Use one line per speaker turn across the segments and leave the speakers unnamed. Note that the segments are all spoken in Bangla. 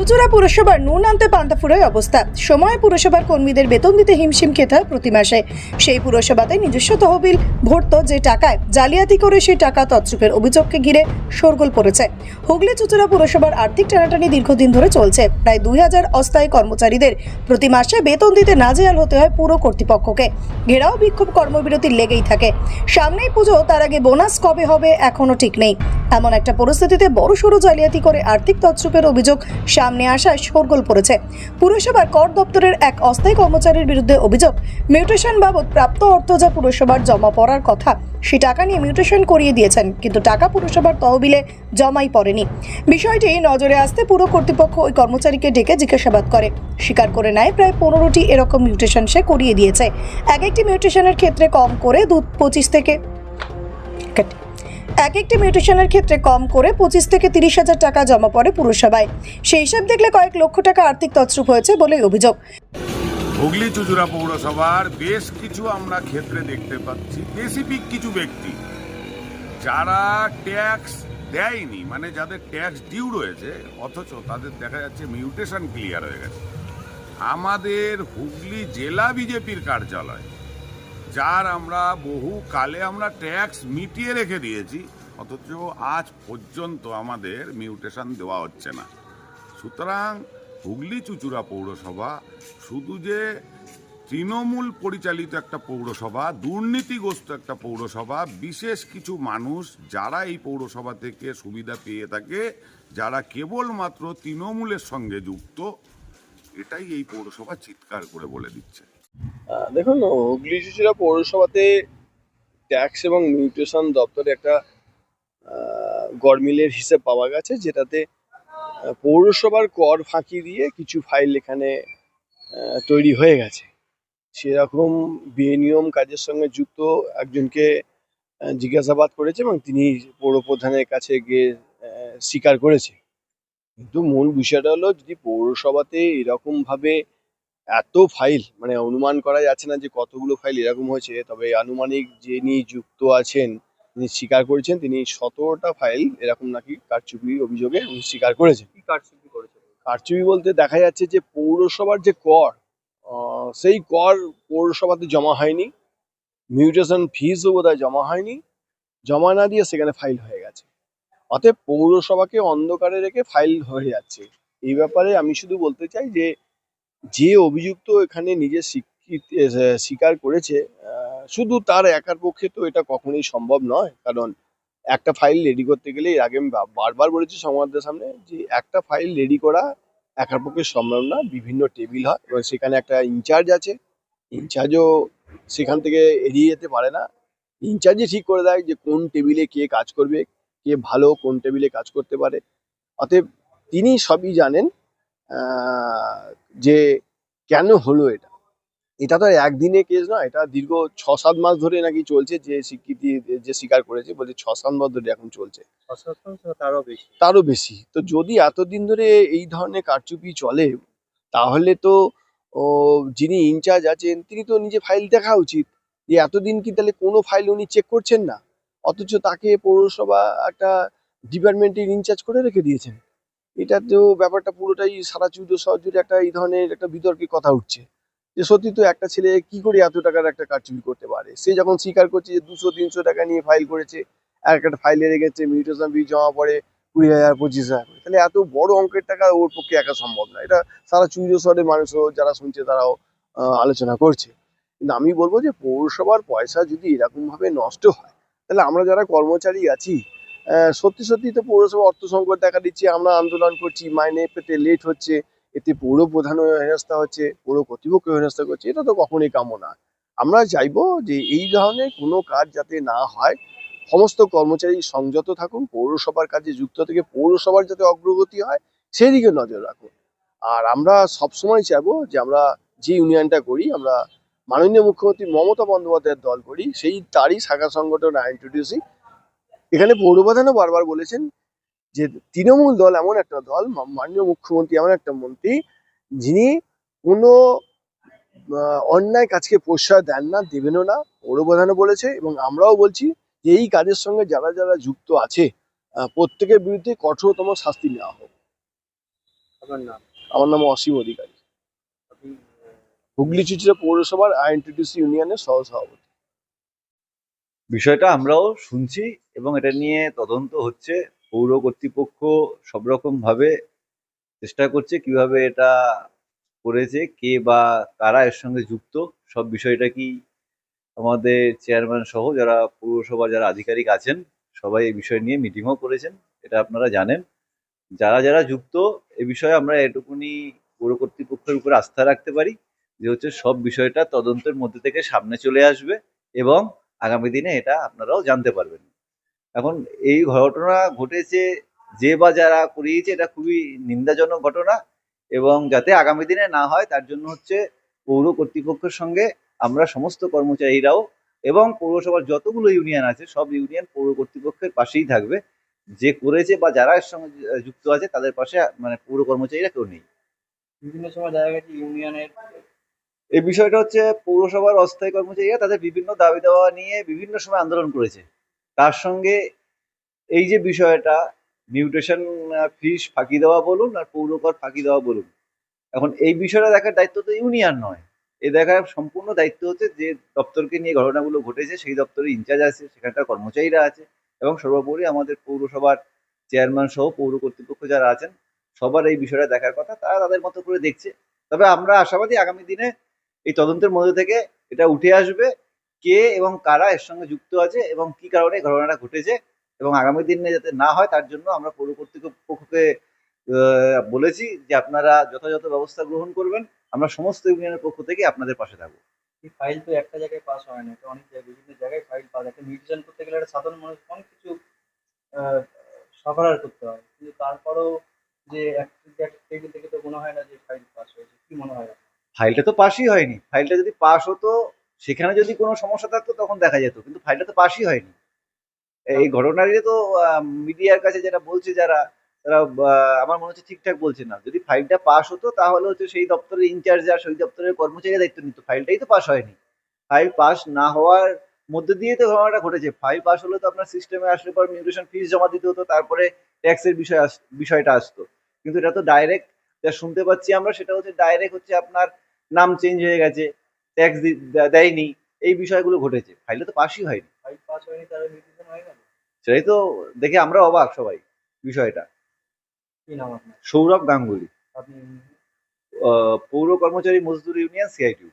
চুচুড়া পুরসভার নুন আনতে পান্তাফুরায় অবস্থা। সময় পুরসভার কর্মীদের বেতন দিতে হিমশিম খেতে হয় প্রতি মাসে। সেই পুরসভাতে নিজস্ব তহবিল, ভরত যে টাকায় জালিয়াতি করে সেই টাকা তৎসুপের অভিযোগকে ঘিরে শোরগোল পড়েছে। হুগলি চুচুড়া পুরসভার আর্থিক টানাটানি দীর্ঘদিন ধরে চলছে। প্রায় দুই হাজার অস্থায়ী কর্মচারীদের প্রতি মাসে বেতন দিতে নাজেহাল হতে হয় পুরো কর্তৃপক্ষকে। ঘেরাও বিক্ষোভ কর্মবিরতি লেগেই থাকে। সামনেই পুজো, তার আগে বোনাস কবে হবে এখনও ঠিক নেই। এমন একটা পরিস্থিতিতে বড়সড় জালিয়াতি করে আর্থিক তৎসুপের অভিযোগ সামনে আসায় শোরগোল পড়েছে। পুরসভার কর দপ্তরের এক অস্থায়ী কর্মচারীর বিরুদ্ধে অভিযোগ, মিউটেশন বাবদ প্রাপ্ত অর্থ যা পুরসভার জমা পড়ার কথা, সে টাকা নিয়ে মিউটেশন করিয়ে দিয়েছেন, কিন্তু টাকা পুরসভার তহবিলে জমাই পড়েনি। বিষয়টি নজরে আসতে পুরো কর্তৃপক্ষ ওই কর্মচারীকে ডেকে জিজ্ঞাসাবাদ করে। স্বীকার করে নেয়, প্রায় পনেরোটি এরকম মিউটেশন সে করিয়ে দিয়েছে। এক একটি মিউটেশনের ক্ষেত্রে কম করে দু পঁচিশ থেকে এক একটি মিউটেশনের ক্ষেত্রে কম করে পঁচিশ থেকে তিরিশ হাজার টাকা জমা পড়ে পুরসভায়। সেই হিসাব দেখলে কয়েক লক্ষ টাকা আর্থিক তছরূপ হয়েছে বলে অভিযোগ।
হুগলি চুচুড়া পৌরসভার বেশ কিছু আমরা ক্ষেত্রে দেখতে পাচ্ছি। স্পেসিফিক কিছু ব্যক্তি যারা ট্যাক্স দেয়নি মানে যাদের ট্যাক্স ডিউ রয়েছে, অথচ তাদের দেখা যাচ্ছে মিউটেশন ক্লিয়ার হয়ে গেছে। আমাদের হুগলি জেলা বিজেপির কার্যালয় যার আমরা বহু কালে আমরা ট্যাক্স মিটিয়ে রেখে দিয়েছি, অথচ আজ পর্যন্ত আমাদের মিউটেশন দেওয়া হচ্ছে না। সুতরাং হুগলি চুচুড়া পৌরসভা শুধু যে তৃণমূল পরিচালিত একটা পৌরসভা, দুর্নীতিগ্রস্ত একটা পৌরসভা, বিশেষ কিছু মানুষ যারা এই পৌরসভা থেকে সুবিধা পেয়ে থাকে, যারা কেবলমাত্র তৃণমূলের সঙ্গে যুক্ত, এটাই এই পৌরসভা চিৎকার করে বলে দিচ্ছে।
দেখুন হুগলি চুচুড়া পৌরসভাতে ট্যাক্স এবং মিউটেশন দপ্তরে একটা আহ, গড়মিলের হিসেব পাওয়া গেছে যেটাতে পৌরসভার কর ফাঁকি দিয়ে কিছু ফাইল এখানে তৈরি হয়ে গেছে। সেরকম বেনিয়ম কাজের সঙ্গে যুক্ত একজনকে জিজ্ঞাসাবাদ করেছে এবং তিনি পৌর প্রধানের কাছে গিয়ে স্বীকার করেছে। কিন্তু মূল বিষয়টা হলো যদি পৌরসভাতে এরকম ভাবে এত ফাইল মানে অনুমান করা যাচ্ছে না যে কতগুলো ফাইল এরকম হয়েছে তবে আনুমানিক যিনি যুক্ত আছেন তিনি স্বীকার করেছেন তিনি সতেরোটা ফাইল এরকম নাকি কারচুপির অভিযোগে উনি স্বীকার করেছেন।
কি কারচুপি করেছে
কারচুপি বলতে দেখা যাচ্ছে যে পৌরসভার যে কর সেই কর পৌরসভাতে জমা হয়নি মিউটেশন ফিজও বোধহয় জমা হয়নি জমা না দিয়ে সেখানে ফাইল হয়ে গেছে। অতএব পৌরসভাকে অন্ধকারে রেখে ফাইল হয়ে যাচ্ছে। এই ব্যাপারে আমি শুধু বলতে চাই যে যে অভিযুক্ত এখানে নিজের স্বীকার করেছে শুধু তার একার পক্ষে তো এটা কখনোই সম্ভব নয়। কারণ একটা ফাইল রেডি করতে গেলে এর আগে আমি বারবার বলেছি সংবাদদের সামনে যে একটা ফাইল রেডি করা একার পক্ষে সম্ভব না। বিভিন্ন টেবিল হয় এবং সেখানে একটা ইনচার্জ আছে। ইনচার্জও সেখান থেকে এড়িয়ে যেতে পারে না। ইনচার্জই ঠিক করে দেয় যে কোন টেবিলে কে কাজ করবে, কে ভালো কোন টেবিলে কাজ করতে পারে। অতএব তিনি সবই জানেন যে কেন হলো এটা? এটা তো একদিনে কেস নয় এটা দীর্ঘ ছ সাত মাস ধরে নাকি চলছে যে স্বীকৃতি যে স্বীকার করেছে বলছে ছ সাত মাস ধরে এখন চলছে।
তারও বেশি।
তো যদি এতদিন ধরে এই ধরনের কারচুপি চলে তাহলে তো ও যিনি ইনচার্জ আছেন তিনি তো নিজে ফাইল দেখা উচিত। যে এতদিন কি তাহলে কোনো ফাইল উনি চেক করছেন না? অথচ তাকে পৌরসভা একটা ডিপার্টমেন্টের ইনচার্জ করে রেখে দিয়েছেন। এটা তো ব্যাপারটা পুরোটাই সারা চুদ্র শহর জুড়ে একটা এই ধরনের একটা বিতর্কের কথা উঠছে। যে সত্যি তো একটা ছেলে কি করে এত টাকার একটা কারচুপি করতে পারে? সে যখন স্বীকার করছে যে দুশো, তিনশো টাকা নিয়ে ফাইল করেছে, আর একটা ফাইলে রেখেছে মিউটেশন ফি জমা পড়ে কুড়ি হাজার, পঁচিশ হাজার। তাহলে এত বড় অঙ্কের টাকা ওর পক্ষে একা সম্ভব না। এটা সারা চুইরো শহরের মানুষও যারা শুনছে তারাও আলোচনা করছে। কিন্তু আমি বলব যে পৌরসভার পয়সা যদি এরকম ভাবে নষ্ট হয়, তাহলে আমরা যারা কর্মচারী আছি সত্যি সত্যি তো পৌরসভা অর্থ সংকট দেখা দিচ্ছে, আমরা আন্দোলন করছি, মাইনে পেতে লেট হচ্ছে, এতে পৌর প্রধান হেনস্থা হচ্ছে, পৌর কর্তৃপক্ষ হেনস্থা করছে, এটা তো কখনোই কাম্য না। আমরা চাইব যে এই ধরনের কোনো কাজ যাতে না হয়, সমস্ত কর্মচারী সংযত থাকুন, পৌরসভার কাজে যুক্ত থেকে পৌরসভার যাতে অগ্রগতি হয় সেই দিকে নজর রাখুন। আর আমরা সবসময় চাইব যে আমরা যে ইউনিয়নটা করি, আমরা মাননীয় মুখ্যমন্ত্রী মমতা বন্দ্যোপাধ্যায়ের দল করি, সেই তারই শাখা সংগঠন আইনটিডিউসি এখানে পৌরপ্রধানও বারবার বলেছেন যে তৃণমূল দল এমন একটা দল মাননীয় মুখ্যমন্ত্রী এমন একটা মন্ত্রী যিনি কোনো অন্যায় কাজকে প্রশ্রয় দেন না দেবেনও না। পৌরপ্রধানও বলেছে এবং আমরাও বলছি যে এই কাজের সঙ্গে যারা যারা যুক্ত আছে প্রত্যেকের বিরুদ্ধে কঠোরতম শাস্তি নেওয়া হোক।
আপনার নাম?
আমার নাম অসীম অধিকারী। হুগলি চুচড়া পৌরসভার আইএনটিটিসি ইউনিয়নের সহ সভাপতি
বিষয়টা আমরাও শুনছি এবং এটা নিয়ে তদন্ত হচ্ছে। পৌর কর্তৃপক্ষ সব রকম ভাবে চেষ্টা করছে কীভাবে এটা করেছে, কে বা কারা এর সঙ্গে যুক্ত, সব বিষয়টা কি আমাদের চেয়ারম্যান সহ যারা পৌরসভার যারা আধিকারিক আছেন, সবাই এই বিষয় নিয়ে মিটিংও করেছেন, এটা আপনারা জানেন। যারা যারা যুক্ত, এ বিষয়ে আমরা এটুকুনি পৌর কর্তৃপক্ষের উপর আস্থা রাখতে পারি যে হচ্ছে সব বিষয়টা তদন্তের মধ্যে থেকে সামনে চলে আসবে এবং আগামী দিনে এটা আপনারাও জানতে পারবেন। এখন এই ঘটনা ঘটেছে যে বা যারা করিয়েছে এটা খুবই নিন্দাজনক ঘটনা এবং যাতে আগামী দিনে না হয় তার জন্য হচ্ছে পৌর কর্তৃপক্ষের সঙ্গে আমরা সমস্ত কর্মচারীরাও এবং পৌরসভার যতগুলো ইউনিয়ন আছে সব ইউনিয়ন পৌর কর্তৃপক্ষের পাশেই থাকবে। যে করেছে বা যারা এর সঙ্গে যুক্ত আছে তাদের পাশে মানে পৌর কর্মচারীরা কেউ নেই।
বিভিন্ন সময় দেখা গেছে ইউনিয়নের
এই বিষয়টা হচ্ছে পৌরসভার অস্থায়ী কর্মচারীরা তাদের বিভিন্ন দাবি দেওয়া নিয়ে বিভিন্ন সময় আন্দোলন করেছে। তার সঙ্গে এই যে বিষয়টা, মিউটেশন ফিস ফাঁকি দেওয়া বলুন আর পৌরকর ফাঁকি দেওয়া বলুন, এখন এই বিষয়টা দেখার দায়িত্ব তো ইউনিয়ন নয়। এ দেখার সম্পূর্ণ দায়িত্ব হচ্ছে যে দপ্তরকে নিয়ে ঘটনাগুলো ঘটেছে, সেই দপ্তরের ইনচার্জ আছে, সেখানকার কর্মচারীরা আছে এবং সর্বোপরি আমাদের পৌরসভার চেয়ারম্যান সহ পৌর কর্তৃপক্ষ যারা আছেন, সবার এই বিষয়টা দেখার কথা, তারা তাদের মতো করে দেখছে। তবে আমরা আশাবাদী আগামী দিনে এই তদন্তের মধ্যে থেকে এটা উঠে আসবে কে এবং কারা এর সঙ্গে যুক্ত আছে এবং কি কারণে ঘটনাটা ঘটেছে এবং আগামী দিনে যাতে না হয় তার জন্য আমরা পৌর কর্তৃপক্ষকে বলেছি যে আপনারা যথাযথ ব্যবস্থা গ্রহণ করবেন। আমরা সমস্ত ইউনিয়নের পক্ষ থেকে আপনাদের পাশে থাকব।
এই ফাইল তো একটা জায়গায় পাস হয় না অনেক জায়গায়, বিভিন্ন জায়গায় ফাইল একটা করতে গেলে একটা সাধারণ মানুষ অনেক কিছু করতে হয়। কিন্তু তারপরেও যে একটা থেকে তো মনে হয় না যে ফাইল পাস হয়েছে। কি মনে হয়?
ফাইলটা তো পাসই হয়নি। ফাইলটা যদি পাস হতো, সেখানে যদি কোনো সমস্যা থাকতো, তখন দেখা যেত, কিন্তু ফাইলটা তো পাসই হয়নি। এই ঘটনাটি তো মিডিয়ার কাছে যেটা বলছে যারা, তারা আমার মনে হচ্ছে ঠিকঠাক বলছে না। যদি ফাইলটা পাস হতো, তাহলে হচ্ছে সেই দপ্তরের ইনচার্জ আর সেই দপ্তরের কর্মচারী দায়িত্ব নিত। ফাইলটাই তো পাস হয়নি। ফাইল পাস না হওয়ার মধ্যে দিয়ে তো ঘটনাটা ঘটেছে। ফাইল পাস হলে তো আপনার সিস্টেমে আসলে পর মিউটেশন ফিস জমা দিতে হতো, তারপরে ট্যাক্সের বিষয় বিষয়টা আসতো। কিন্তু এটা তো ডাইরেক্ট যা শুনতে পাচ্ছি আমরা, সেটা হচ্ছে ডাইরেক্ট হচ্ছে আপনার নাম চেঞ্জ হয়ে গেছে ট্যাক্স দেয়নি এই বিষয়গুলো ঘটেছে। ফাইলে তো পাসই হয়নি।
ফাইল পাস হয়নি তাহলে মিউটেশন
সেটাই তো দেখে আমরা অবাক সবাই বিষয়টা।
কি নাম আপনার?
সৌরভ গাঙ্গুলি। আহ, পৌর কর্মচারী মজদুর ইউনিয়ন সিআইটিউ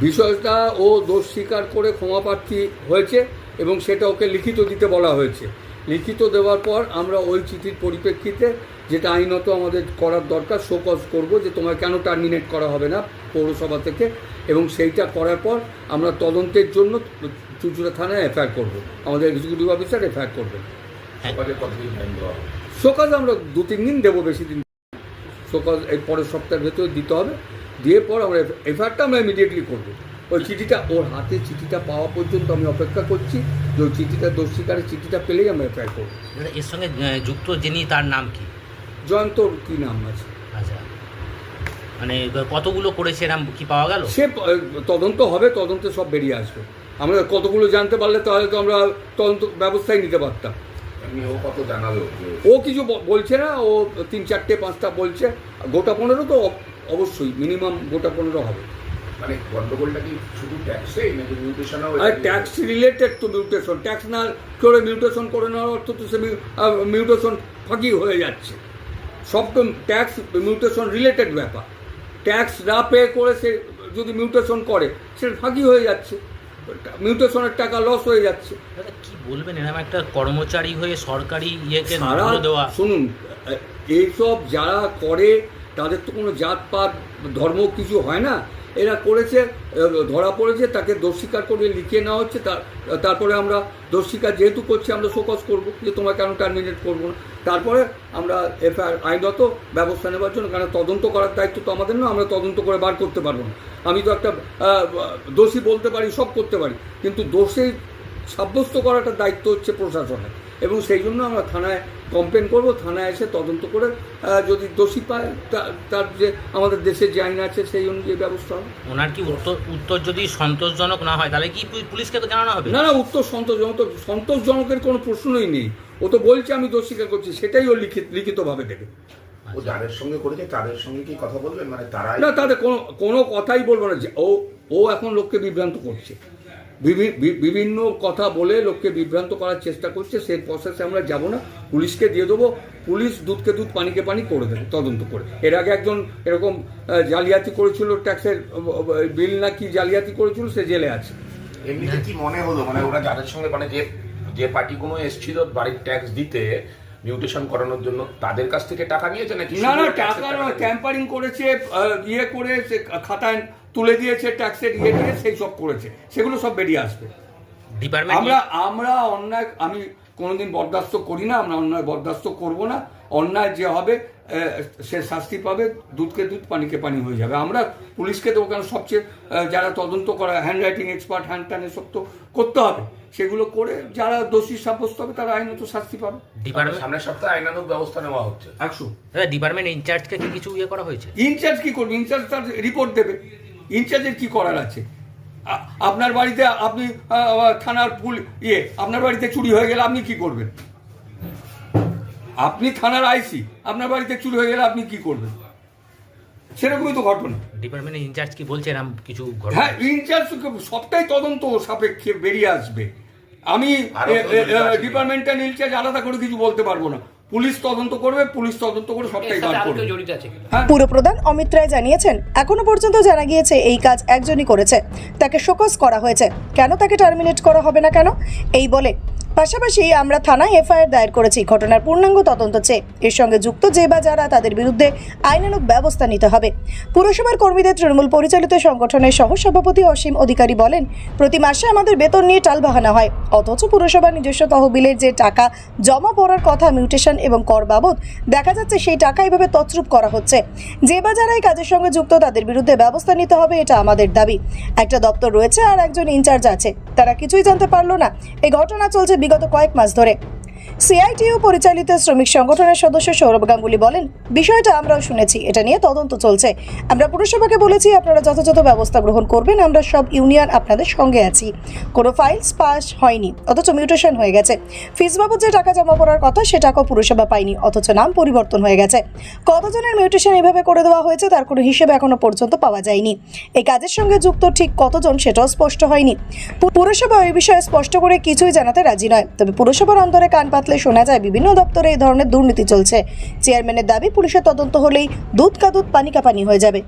বিষয়টা ও দোষ স্বীকার করে ক্ষমাপ্রার্থী হয়েছে এবং সেটা ওকে লিখিত দিতে বলা হয়েছে। লিখিত দেওয়ার পর আমরা ওই চিঠির পরিপ্রেক্ষিতে যেটা আইনত আমাদের করার দরকার শোকজ করব যে তোমায় কেন টার্মিনেট করা হবে না পৌরসভা থেকে এবং সেইটা করার পর আমরা তদন্তের জন্য চুচুড়া থানায় এফআইআর করব। আমাদের এক্সিকিউটিভ অফিসার এফআইআর করবেন শোকাজ আমরা দু তিন দিন দেবো বেশি দিন। শোকাজ এই পরের সপ্তাহের ভেতরে দিতে হবে। দিয়ে পর আমরা এফআইআরটা আমরা ইমিডিয়েটলি করব। ওই চিঠিটা ওর হাতে চিঠিটা পাওয়া পর্যন্ত আমি অপেক্ষা করছি। যে ওই চিঠিটা দোষ স্বীকারের চিঠিটা পেলেই আমরা এফআইআর করব।
এর সঙ্গে যুক্ত যিনি তার নাম কি?
জয়ন্তর কী নাম আছে?
আচ্ছা। মানে কতগুলো করেছে এরম কি পাওয়া গেল?
সে তদন্ত হবে তদন্তে সব বেরিয়ে আসবে। আমরা কতগুলো জানতে পারলে তাহলে তো আমরা তদন্ত ব্যবস্থাই নিতে পারতাম। ও কিছু ব- বলছে না ও তিন চারটে পাঁচটা বলছে। গোটা পনেরো তো অব- অবশ্যই মিনিমাম গোটা পনেরো হবে।
মানে গন্ডগোলটা কি শুধু ট্যাক্সে নাকি মিউটেশনও
আর ট্যাক্স রিলেটেড তো মিউটেশন ট্যাক্স না করে মিউটেশন করে নেওয়ার অর্থ তো সে মিউটেশন ফাঁকি হয়ে যাচ্ছে। সব তো ট্যাক্স মিউটেশন রিলেটেড ব্যাপার। ট্যাক্স না পে করে সে যদি মিউটেশন করে সে ফাঁকি হয়ে যাচ্ছে। মিউটেশনের টাকা লস হয়ে যাচ্ছে।
দাদা কি বলবেন? এরকম একটা কর্মচারী হয়ে সরকারি ইয়েকে দেওয়া।
শুনুন এইসব যারা করে তাদের তো কোনো জাতপাত ধর্ম কিছু হয় না। এরা করেছে ধরা পড়েছে, তাকে দোষ স্বীকার করে লিখিয়ে নেওয়া হচ্ছে, তার, তারপরে আমরা দোষ স্বীকার যেহেতু করছি, আমরা শোকজ করব যে তোমার কেন টার্মিনেট করব না। তারপরে আমরা এফআইআর, আইনত ব্যবস্থা নেওয়ার জন্য, কারণ তদন্ত করার দায়িত্ব তো আমাদের না, আমরা তদন্ত করে বার করতে পারব না। আমি তো একটা দোষী বলতে পারি, সব করতে পারি, কিন্তু দোষী সাব্যস্ত করাটা দায়িত্ব হচ্ছে প্রশাসনের। এবং সেই জন্য আমরা থানায় কমপ্লেন করব থানায় এসে তদন্ত করে যদি দোষী পায় তার যে আমাদের দেশে যে আইন আছে সেই অনুযায়ী ব্যবস্থা হবে।
ওনার কি উত্তর উত্তর যদি সন্তোষজনক না হয় তাহলে কি পুলিশকে জানানো হবে?
না না উত্তর সন্তোষজনক তো সন্তোষজনকের কোনো প্রশ্নই নেই। ও তো বলছে আমি দোষ স্বীকার করছি। সেটাই ও লিখিত লিখিতভাবে দেবে।
ও যাদের সঙ্গে করেছে তাদের সঙ্গে কি কথা বলবেন? মানে তারাই
না তাদের কোনো কোনো কথাই বলব না। যে ও ও এখন লোককে বিভ্রান্ত করছে। বিভিন্ন কথা বলে লোককে বিভ্রান্ত করার চেষ্টা করছে, সেই প্রসেসে আমরা যাব না। পুলিশকে দিয়ে দেবো। পুলিশ দুধকে দুধ, পানিকে পানি করে দেবে, তদন্ত করে। এর আগে একজন এরকম জালিয়াতি করেছিল ট্যাক্সের বিল না কি জালিয়াতি করেছিল, সে জেলে আছে।
এমনিতে কি মনে হলো? মানে ওরা যাদের সঙ্গে মানে যে যে পার্টিগুলো এসেছিল বাড়ির ট্যাক্স দিতে মিউটেশন করানোর জন্য তাদের কাছ থেকে টাকা নিয়েছে নাকি?
না না টাকা নয়? ট্যাম্পারিং করেছে ইয়ে করে সে খাতায় তুলে দিয়েছে ট্যাক্সের ইয়ে দিয়ে সেই সব করেছে। সেগুলো সব বেরিয়ে আসবে। আমরা আমরা অন্যায় আমি কোনোদিন বরদাস্ত করি না আমরা অন্যায় বরদাস্ত করব না। অন্যায় যে হবে সে শাস্তি পাবে দুধকে দুধ পানিকে পানি হয়ে যাবে। আমরা পুলিশকে তো ওখানে সবচেয়ে যারা তদন্ত করা হ্যান্ড রাইটিং এক্সপার্ট হ্যান্ড ট্যান এসব তো করতে হবে। সেগুলো করে যারা দোষী সাব্যস্ত হবে তারা আইনত শাস্তি পাবে।
ডিপার্টমেন্ট
সামনের সপ্তাহে আইনানুক ব্যবস্থা নেওয়া হচ্ছে।
একশো।
ডিপার্টমেন্ট ইনচার্জকে কি কিছু ইয়ে করা হয়েছে?
ইনচার্জ কি করবে? ইনচার্জ তার রিপোর্ট দেবে। ইনচার্জের কি করার আছে? আপনার বাড়িতে আপনি থানার পুল ইয়ে আপনার বাড়িতে চুরি হয়ে গেলে আপনি কি করবেন? আপনি থানার আইসি আপনার বাড়িতে চুরি হয়ে গেলে আপনি কি করবেন? সেরকমই তো ঘটনা।
ডিপার্টমেন্টের ইনচার্জ কি বলছে এরকম কিছু
হ্যাঁ ইনচার্জ সবটাই তদন্ত সাপেক্ষে বেরিয়ে আসবে। আমি ডিপার্টমেন্টাল ইনচার্জ আলাদা করে কিছু বলতে পারব না। পুলিশ তদন্ত করবে পুলিশ তদন্ত করে সবটাই বার করবে হ্যাঁ।
পুরপ্রধান অমিত রায় জানিয়েছেন এখনও পর্যন্ত জানা গিয়েছে এই কাজ একজনই করেছে। তাকে শোকজ করা হয়েছে। কেন তাকে টার্মিনেট করা হবে না কেন? এই বলে পাশাপাশি আমরা থানায় এফআইআর দায়ের করেছি ঘটনার পূর্ণাঙ্গ তদন্ত চেয়ে। এর সঙ্গে যুক্ত যে বা যারা, তাদের বিরুদ্ধে আইনানুগ ব্যবস্থা নিতে হবে। পুরসভার কর্মীদের তৃণমূল পরিচালিত সংগঠনের সহ সভাপতি অসীম অধিকারী বলেন, প্রতি মাসে আমাদের বেতন নিয়ে টালবাহানা হয়। অথচ পুরসভার নিজস্ব তহবিলের যে টাকা জমা পড়ার কথা, মিউটেশন এবং কর বাবদ, দেখা যাচ্ছে সেই টাকা এভাবে তছরূপ করা হচ্ছে। যে বা যারা এই কাজের সঙ্গে যুক্ত, তাদের বিরুদ্ধে ব্যবস্থা নিতে হবে, এটা আমাদের দাবি। একটা দপ্তর রয়েছে আর একজন ইনচার্জ আছে। তারা কিছুই জানতে পারল না। এই ঘটনা চলছে বিগত কয়েক মাস ধরে। সিআইটিইউ পরিচালিত শ্রমিক সংগঠনের সদস্য সৌরভ গাঙ্গুলি বলেন, বিষয়টা আমরাও শুনেছি, এটা নিয়ে তদন্ত চলছে। আমরা পুরসভাকে বলেছি, আপনারা যথাযথ ব্যবস্থা গ্রহণ করবেন, আমরা সব ইউনিয়ন আপনাদের সঙ্গে আছি। কোনো ফাইলস পাস হয়নি, অথচ মিউটেশন হয়ে গেছে। ফিস বাবদ যে টাকা জমা পড়ার কথা, সে টাকাও পুরসভা পায়নি, অথচ নাম পরিবর্তন হয়ে গেছে। কতজনের মিউটেশন এভাবে করে দেওয়া হয়েছে, তার কোনো হিসেব এখনও পর্যন্ত পাওয়া যায়নি। এই কাজের সঙ্গে যুক্ত ঠিক কতজন, সেটাও স্পষ্ট হয়নি। পুরসভা এই বিষয়ে স্পষ্ট করে কিছুই জানাতে রাজি নয়, তবে পুরসভার অন্তরে কান পাতলে শোনা যায়, বিভিন্ন দপ্তরে এই ধরনের দুর্নীতি চলছে। চেয়ারম্যানের দাবি, পুলিশের তদন্ত হলেই দুধ কা দুধ পানি কাপানি হয়ে যাবে।